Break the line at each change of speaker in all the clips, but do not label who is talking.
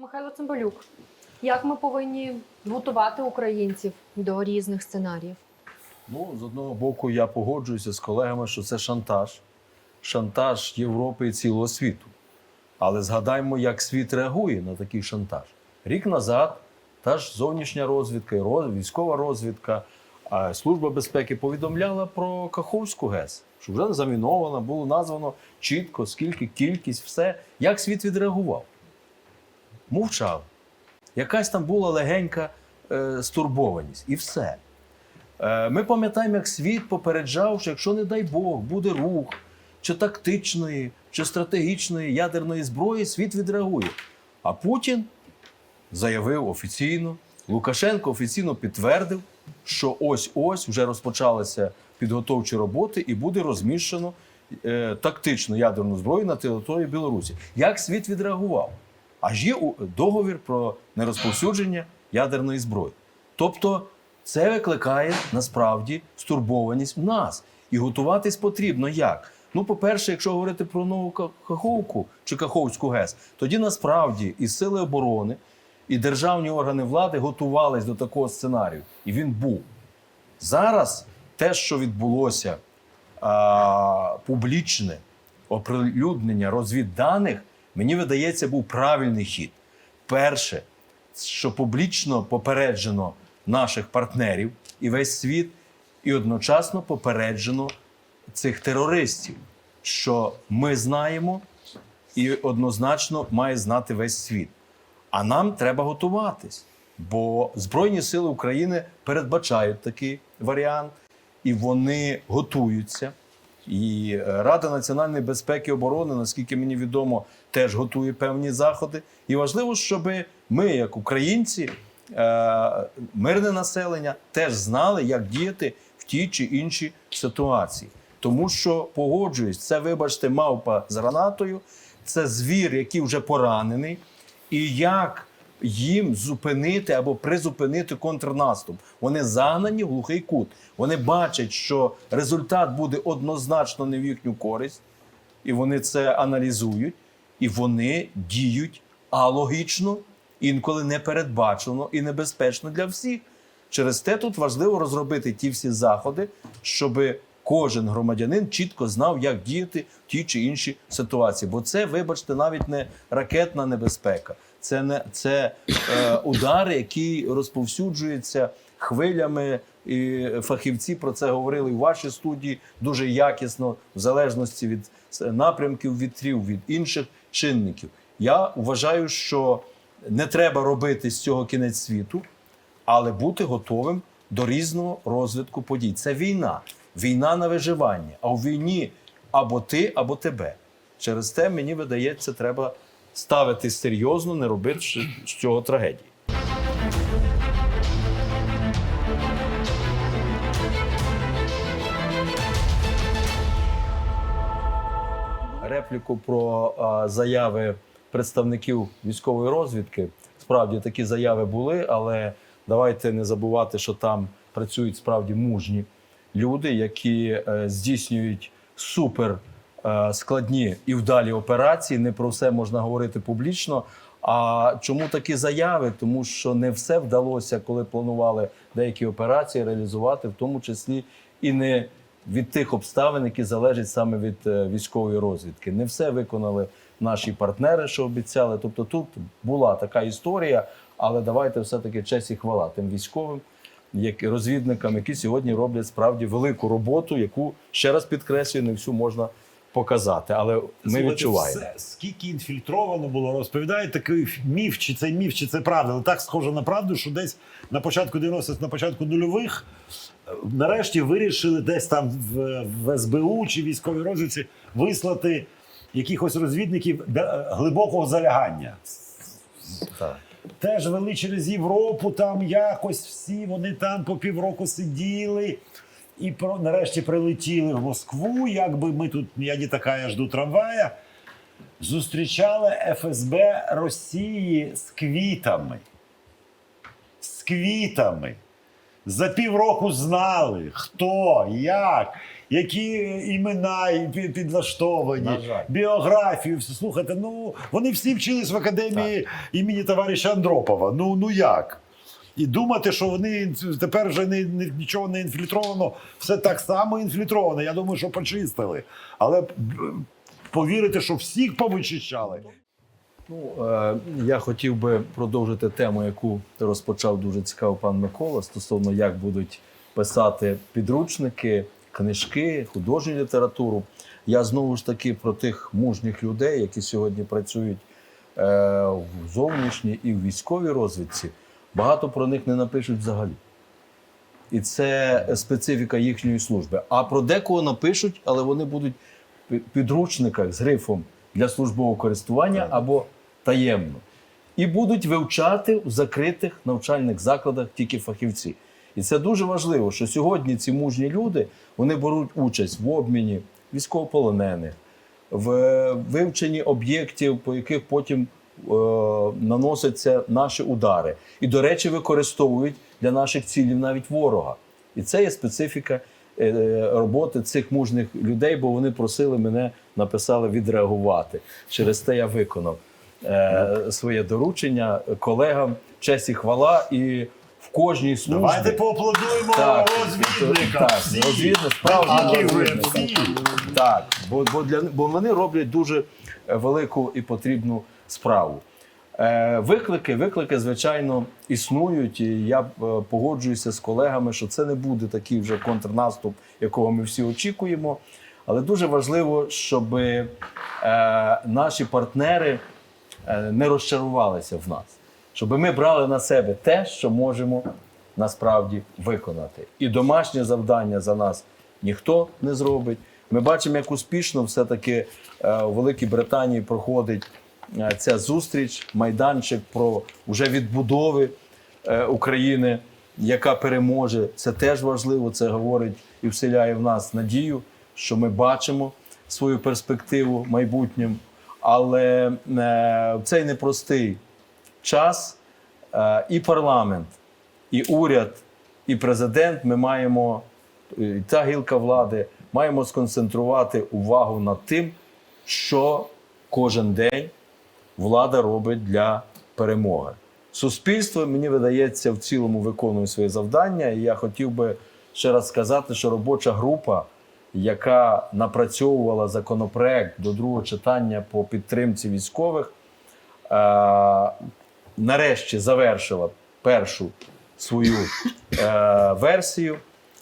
Михайло Цимбалюк, як ми повинні готувати українців до різних сценаріїв?
Ну, з одного боку, я погоджуюся з колегами, що це шантаж, шантаж Європи і цілого світу. Але згадаймо, як світ реагує на такий шантаж. Рік назад та ж зовнішня розвідка, військова розвідка, Служба безпеки повідомляла про Каховську ГЕС, що вже замінована, було названо чітко, скільки кількість, все. Як світ відреагував? Мовчав. Якась там була легенька е, стурбованість, і все. Е, Ми пам'ятаємо, як світ попереджав, що якщо, не дай Бог, буде рух чи тактичної, чи стратегічної ядерної зброї, світ відреагує. А Путін заявив офіційно, Лукашенко офіційно підтвердив, що ось-ось вже розпочалися підготовчі роботи і буде розміщено е, тактичну ядерну зброю на території Білорусі. Як світ відреагував? Аж є договір про нерозповсюдження ядерної зброї. Тобто це викликає насправді стурбованість в нас. І готуватись потрібно як? Ну, по-перше, якщо говорити про нову Каховку чи Каховську ГЕС, тоді насправді і сили оборони, і державні органи влади готувались до такого сценарію. І він був. Зараз те, що відбулося а, публічне оприлюднення розвідданих, мені видається, був правильний хід. Перше, що публічно попереджено наших партнерів і весь світ, і одночасно попереджено цих терористів, що ми знаємо, і однозначно має знати весь світ. А нам треба готуватись, бо Збройні Сили України передбачають такий варіант, і вони готуються. І е, Рада національної безпеки і оборони, наскільки мені відомо, теж готує певні заходи. І важливо, щоб ми, як українці, е, мирне населення, теж знали, як діяти в тій чи іншій ситуації. Тому що погоджуюсь, це, вибачте, мавпа з гранатою, це звір, який вже поранений, і як їм зупинити або призупинити контрнаступ. Вони загнані в глухий кут. Вони бачать, що результат буде однозначно не в їхню користь, і вони це аналізують, і вони діють алогічно, інколи непередбачено і небезпечно для всіх. Через те тут важливо розробити ті всі заходи, щоб кожен громадянин чітко знав, як діяти в тій чи іншій ситуації. Бо це, вибачте, навіть не ракетна небезпека, це не це е, удари, які розповсюджуються хвилями. І фахівці про це говорили в вашій студії дуже якісно, в залежності від напрямків вітрів, від інших чинників. Я вважаю, що не треба робити з цього кінець світу але бути готовим до різного розвитку подій. Це війна, війна на виживання. А у війні або ти, або тебе. Через те мені видається, треба ставити серйозно, не робити з цього трагедії. репліку про а, заяви представників військової розвідки. Справді такі заяви були, але давайте не забувати, що там працюють справді мужні люди, які е, здійснюють супер складні і вдалі операції. Не про все можна говорити публічно. А чому такі заяви? Тому що не все вдалося, коли планували деякі операції реалізувати, в тому числі і не від тих обставин, які залежать саме від е, військової розвідки. Не все виконали наші партнери, що обіцяли. Тобто тут була така історія, але давайте все-таки честь і хвала тим військовим, як розвідникам, які сьогодні роблять справді велику роботу, яку ще раз підкреслюю, не всю можна показати. Але ми відчуваємо.
Все, скільки інфільтровано було, розповідає такий міф, чи це міф, чи це правда. Але так схоже на правду, що десь на початку 90-х, на початку нульових, е, нарешті вирішили десь там в, в СБУ чи військовій розвідці вислати якихось розвідників глибокого залягання.
Так.
Теж вели через Європу, там якось всі вони там по півроку сиділи. І про, нарешті прилетіли в Москву. Якби ми тут, я не така, я жду трамвая. Зустрічали ФСБ Росії з квітами. З квітами. за півроку знали, хто, як, які імена підлаштовані, біографію. Слухайте, ну вони всі вчились в академії імені товариша Андропова. Ну, ну як? І думати, що вони тепер вже не, не- нічого не інфільтровано, все так само інфільтровано. Я думаю, що почистили. Але повірити, що всіх повичищали.
Ну, е, я хотів би продовжити тему, яку розпочав дуже цікаво пан Микола, стосовно як будуть писати підручники, книжки, художню літературу. Я знову ж таки про тих мужніх людей, які сьогодні працюють е, в зовнішній і в військовій розвідці. Багато про них не напишуть взагалі. І це специфіка їхньої служби. А про декого напишуть, але вони будуть в підручниках з грифом для службового користування або таємно. І будуть вивчати в закритих навчальних закладах тільки фахівці. І це дуже важливо, що сьогодні ці мужні люди вони беруть участь в обміні військовополонених, в е, вивченні об'єктів, по яких потім наносяться наші удари. І, до речі, використовують для наших цілів навіть ворога. І це є специфіка е, роботи цих мужних людей, бо вони просили мене написали відреагувати. Через те я виконав е, своє доручення колегам. Честь і хвала, і в кожній службі.
Давайте поаплодуємо
Так,
всі.
розвідник,
всі.
Так, бо, бо, для, бо вони роблять дуже е, велику і потрібну справу. Е, виклики, виклики, звичайно, існують, і я е, погоджуюся з колегами, що це не буде такий вже контрнаступ, якого ми всі очікуємо. Але дуже важливо, щоб е, наші партнери не розчарувалися в нас, щоб ми брали на себе те, що можемо насправді виконати. І домашнє завдання за нас ніхто не зробить. Ми бачимо, як успішно все-таки у Великій Британії проходить ця зустріч, майданчик про вже відбудови е, України, яка переможе. Це теж важливо. Це говорить і вселяє в нас надію, що ми бачимо свою перспективу майбутнім. Але е, в цей непростий час е, і парламент, і уряд, і президент ми маємо, і та гілка влади, маємо сконцентрувати увагу над тим, що кожен день влада робить для перемоги. Суспільство, мені видається, в цілому виконує своє завдання. І я хотів би ще раз сказати, що робоча група, яка напрацьовувала законопроект до другого читання по підтримці військових, е, нарешті завершила першу свою е, версію.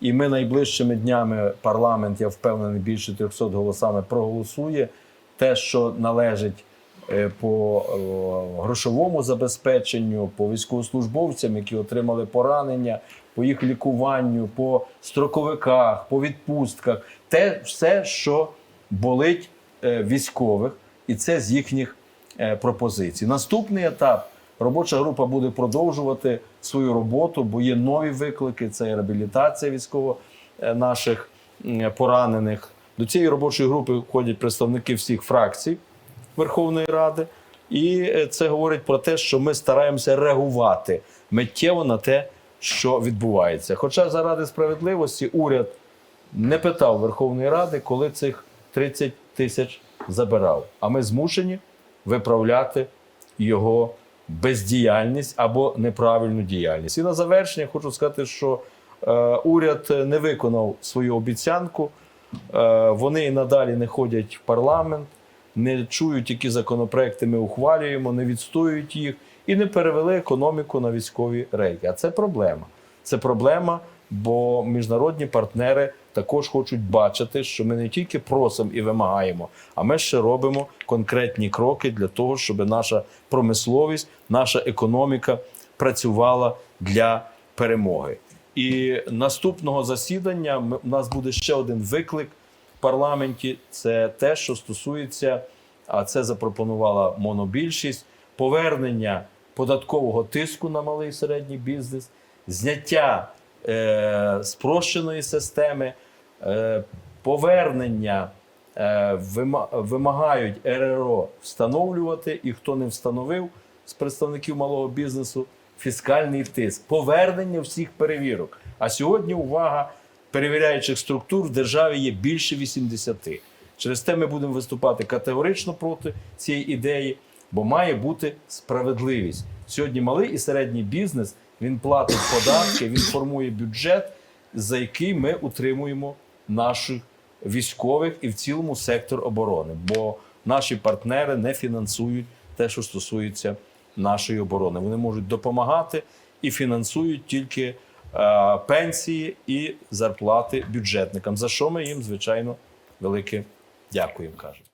І ми найближчими днями парламент, я впевнений, більше 300 голосами проголосує те, що належить по е, грошовому забезпеченню, по військовослужбовцям, які отримали поранення, по їх лікуванню, по строковиках, по відпустках, те все, що болить е, військових, і це з їхніх е, пропозицій. Наступний етап. Робоча група буде продовжувати свою роботу, бо є нові виклики. Це реабілітація військово е, наших поранених. До цієї робочої групи входять представники всіх фракцій Верховної Ради, і е, це говорить про те, що ми стараємося реагувати миттєво на те, що відбувається. Хоча заради справедливості уряд не питав Верховної Ради, коли цих 30 тисяч забирав. А ми змушені виправляти його бездіяльність або неправильну діяльність. І на завершення хочу сказати, що е, уряд не виконав свою обіцянку. Е, вони і надалі не ходять в парламент, не чують, які законопроекти ми ухвалюємо, не відстоюють їх і не перевели економіку на військові рейки. А це проблема. Це проблема, бо міжнародні партнери також хочуть бачити, що ми не тільки просимо і вимагаємо, а ми ще робимо конкретні кроки для того, щоб наша промисловість, наша економіка працювала для перемоги. І наступного засідання ми- у нас буде ще один виклик парламенті. Це те, що стосується, а це запропонувала монобільшість, повернення податкового тиску на малий і середній бізнес, зняття е, спрощеної системи, е, повернення е, вимагають РРО встановлювати, і хто не встановив з представників малого бізнесу, фіскальний тиск, повернення всіх перевірок. А сьогодні увага перевіряючих структур в державі є більше 80. Через те ми будемо виступати категорично проти цієї ідеї, бо має бути справедливість. Сьогодні малий і середній бізнес він платить податки, він формує бюджет, за який ми утримуємо наших військових і в цілому сектор оборони. Бо наші партнери не фінансують те, що стосується нашої оборони. Вони можуть допомагати і фінансують тільки пенсії і зарплати бюджетникам. За що ми їм, звичайно, велике дякуємо кажемо.